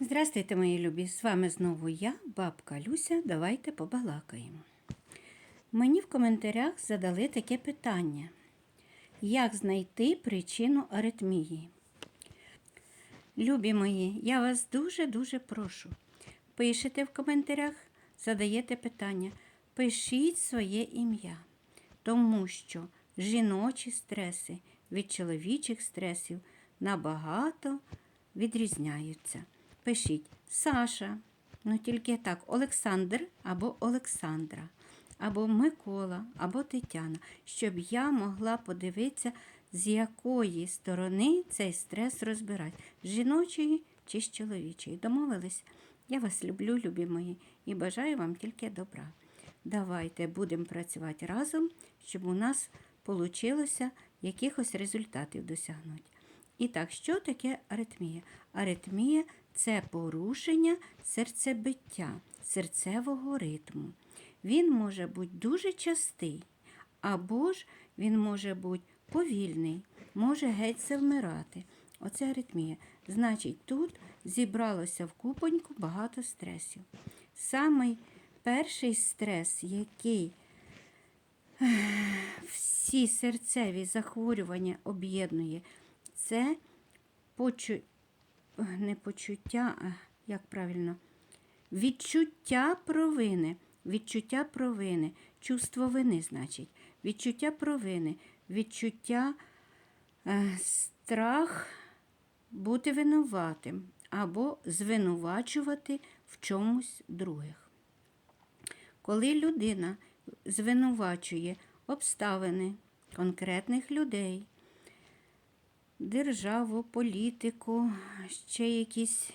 Здравствуйте, мої любі! З вами знову я, бабка Люся. Давайте побалакаємо. Мені в коментарях задали таке питання: як знайти причину аритмії? Любі мої, я вас дуже-дуже прошу. Пишете в коментарях, задаєте питання, пишіть своє ім'я, тому що жіночі стреси від чоловічих стресів набагато відрізняються. Пишіть Саша, ну тільки так, Олександр або Олександра, або Микола, або Тетяна, щоб я могла подивитися, з якої сторони цей стрес розбирати, з жіночої чи з чоловічої. Домовились? Я вас люблю, любі мої, і бажаю вам тільки добра. Давайте будемо працювати разом, щоб у нас вийшло якихось результатів досягнути. І так, що таке аритмія? Аритмія це порушення серцебиття, серцевого ритму. Він може бути дуже частий, або ж він може бути повільний, може геть завмирати. Оце аритмія. Значить, тут зібралося в купоньку багато стресів. Самий перший стрес, який всі серцеві захворювання об'єднує, це почу... не почуття, а як правильно, відчуття провини. Відчуття провини, чувство вини, значить, відчуття провини, відчуття е, страх бути винуватим або звинувачувати в чомусь других. Коли людина звинувачує обставини конкретних людей, державу, політику, ще якісь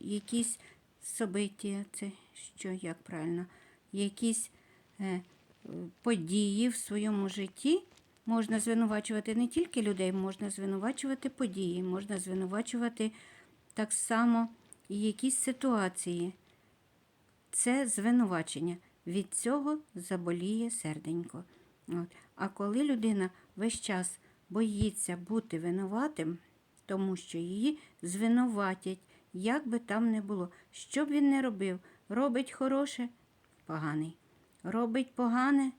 якісь собиття, це що, як правильно, якісь е, події в своєму житті. Можна звинувачувати не тільки людей, можна звинувачувати події, можна звинувачувати так само і якісь ситуації. Це звинувачення. Від цього заболіє серденько. От. А коли людина весь час боїться бути винуватим, тому що її звинуватять, як би там не було, що б він не робив, робить хороше поганий, робить погане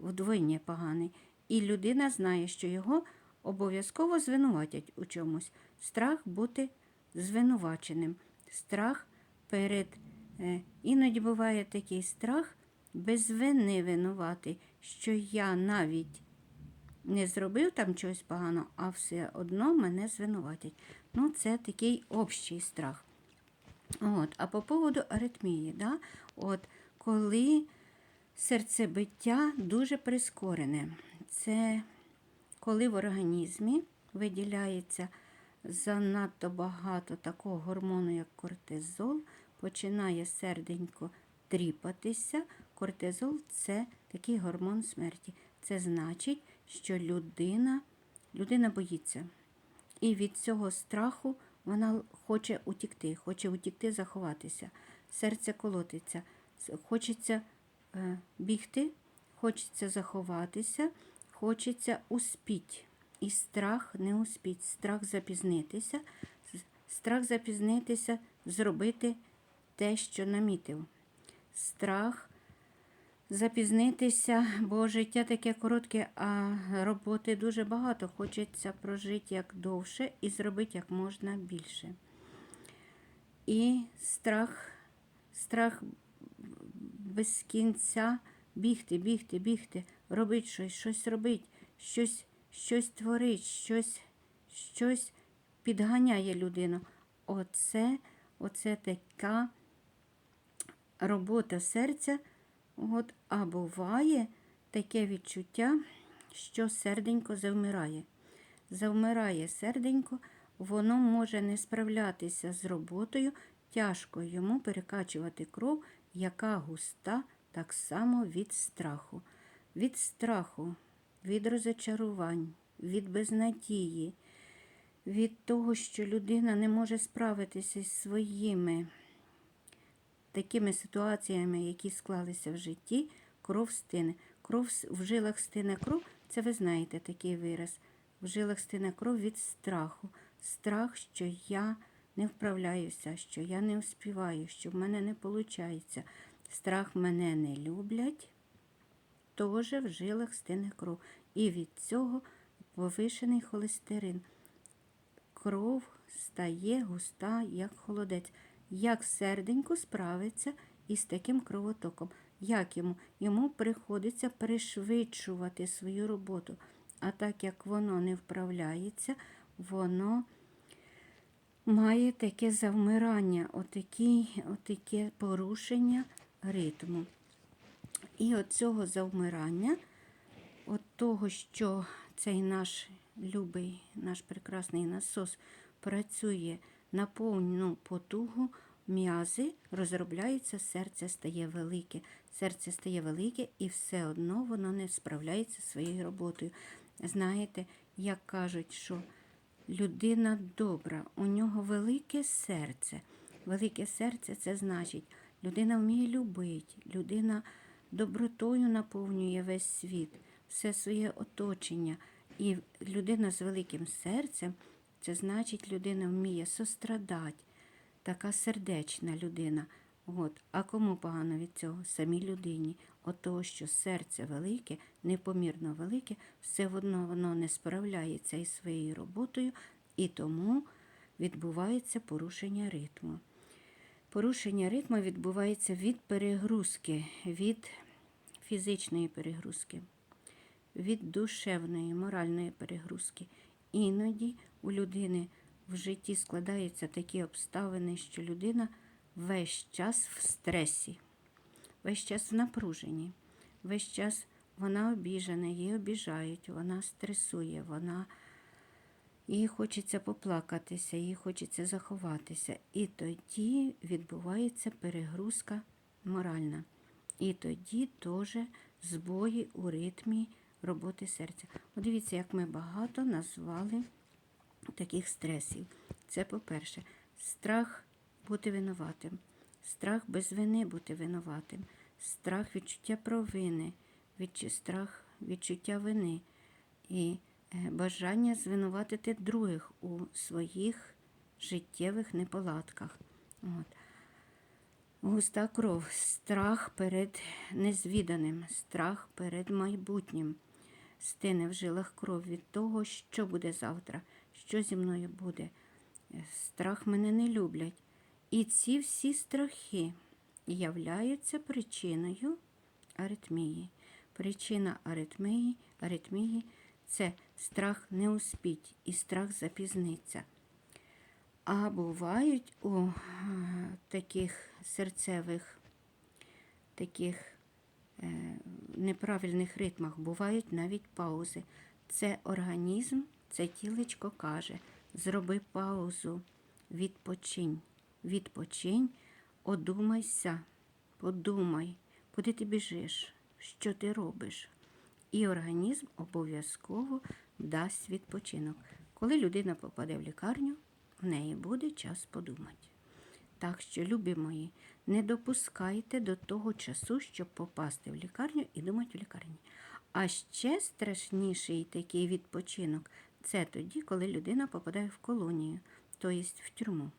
вдвоє поганий. І людина знає, що його обов'язково звинуватять у чомусь. Страх бути звинуваченим, страх перед. Е, іноді буває такий страх без вини винувати, що я навіть не зробив там чогось поганого, а все одно мене звинуватять. Ну, це такий общий страх. От, А по поводу аритмії, да? От, коли серцебиття дуже прискорене, це коли в організмі виділяється занадто багато такого гормону, як кортизол, починає серденько тріпатися. Кортизол це такий гормон смерті. Це значить, що людина, людина боїться. І від цього страху вона хоче утікти, хоче утікти, заховатися. Серце колотиться, хочеться е, бігти, хочеться заховатися, хочеться успіть. І страх не успіть, страх запізнитися, страх запізнитися, зробити те, що намітив. Страх запізнитися, бо життя таке коротке, а роботи дуже багато. Хочеться прожити як довше і зробити як можна більше. І страх, страх без кінця бігти, бігти, бігти, робити щось, щось робити, щось, щось творить, щось, щось підганяє людину. Оце, Оце така робота серця. От, А буває таке відчуття, що серденько завмирає. Завмирає серденько, воно може не справлятися з роботою, тяжко йому перекачувати кров, яка густа так само від страху. Від страху, від розочарувань, від безнадії, від того, що людина не може справитися зі своїми такими ситуаціями, які склалися в житті, кров стине. Кров в жилах стине кров, це ви знаєте такий вираз. В жилах стине кров від страху. Страх, що я не вправляюся, що я не успіваю, що в мене не виходить. Страх мене не люблять, теж в жилах стине кров. І від цього повишений холестерин. Кров стає густа, як холодець. Як серденько справиться із таким кровотоком? Як йому? Йому приходиться пришвидшувати свою роботу. А так як воно не вправляється, воно має таке завмирання, отакі, отаке порушення ритму. І от цього завмирання, от того, що цей наш любий, наш прекрасний насос працює на повну потугу, м'язи розробляються, серце стає велике. Серце стає велике і все одно воно не справляється своєю роботою. Знаєте, як кажуть, що людина добра, у нього велике серце. Велике серце це значить, людина вміє любити, людина добротою наповнює весь світ, все своє оточення. І людина з великим серцем це значить, людина вміє сострадати, така сердечна людина. От. А кому погано від цього? Самій людині. От того, що серце велике, непомірно велике, все одно воно не справляється із своєю роботою, і тому відбувається порушення ритму. Порушення ритму відбувається від перегрузки, від фізичної перегрузки, від душевної, моральної перегрузки. Іноді у людини в житті складаються такі обставини, що людина весь час в стресі, весь час в напруженні, весь час вона обіжена, її обіжають, вона стресує, вона їй хочеться поплакатися, їй хочеться заховатися. І тоді відбувається перегрузка моральна. І тоді теж збої у ритмі роботи серця. От дивіться, як ми багато назвали таких стресів. Це, по-перше, страх бути винуватим, страх без вини бути винуватим, страх відчуття провини, відчу- страх відчуття вини і е, бажання звинуватити других у своїх життєвих неполадках. От. Густа кров, страх перед незвіданим, страх перед майбутнім. Стине в жилах кров від того, що буде завтра, що зі мною буде. Е, Страх мене не люблять. І ці всі страхи являються причиною аритмії. Причина аритмії, аритмії це страх не успіть і страх запізниться. А бувають у е, таких серцевих, таких е, неправильних ритмах бувають навіть паузи. Це організм, це тілечко каже: зроби паузу, відпочинь, відпочинь, одумайся, подумай, куди ти біжиш, що ти робиш. І організм обов'язково дасть відпочинок. Коли людина попаде в лікарню, в неї буде час подумати. Так що, любі мої, не допускайте до того часу, щоб попасти в лікарню і думати в лікарні. А ще страшніший такий відпочинок це тоді, коли людина попадає в колонію, тобто в тюрму.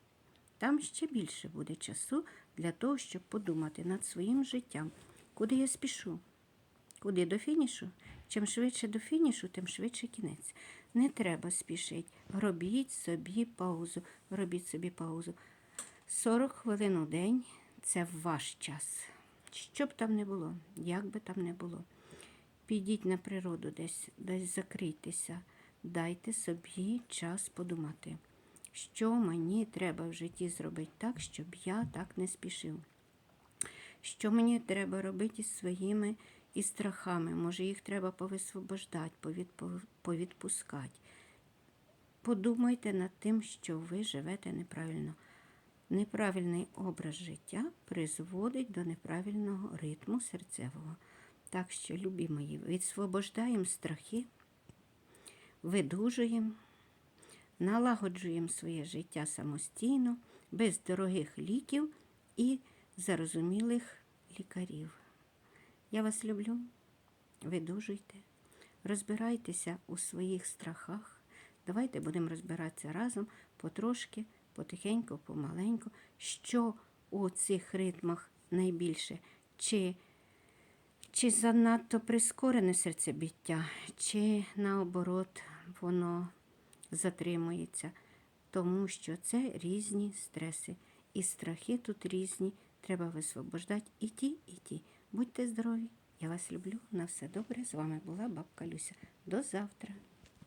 Там ще більше буде часу для того, щоб подумати над своїм життям, куди я спішу, куди до фінішу. Чим швидше до фінішу, тим швидше кінець. Не треба спішити. Робіть собі паузу. Робіть собі паузу. 40 хвилин у день це ваш час. Що б там не було, як би там не було. Підіть на природу десь, десь закрийтеся, дайте собі час подумати, що мені треба в житті зробити так, щоб я так не спішив. Що мені треба робити із своїми і страхами? Може, їх треба повисвобождати, повідпускати. Подумайте над тим, що ви живете неправильно. Неправильний образ життя призводить до неправильного ритму серцевого. Так що, любі мої, відсвобождаємо страхи, видужуємо, налагоджуємо своє життя самостійно, без дорогих ліків і зарозумілих лікарів. Я вас люблю, видужуйте, розбирайтеся у своїх страхах. Давайте будемо розбиратися разом потрошки, потихеньку, помаленьку, що у цих ритмах найбільше, чи, чи занадто прискорене серцебіття, чи наоборот воно затримується, тому що це різні стреси. І страхи тут різні. Треба висвобождати і ті, і ті. Будьте здорові! Я вас люблю. На все добре. З вами була бабка Люся. До завтра.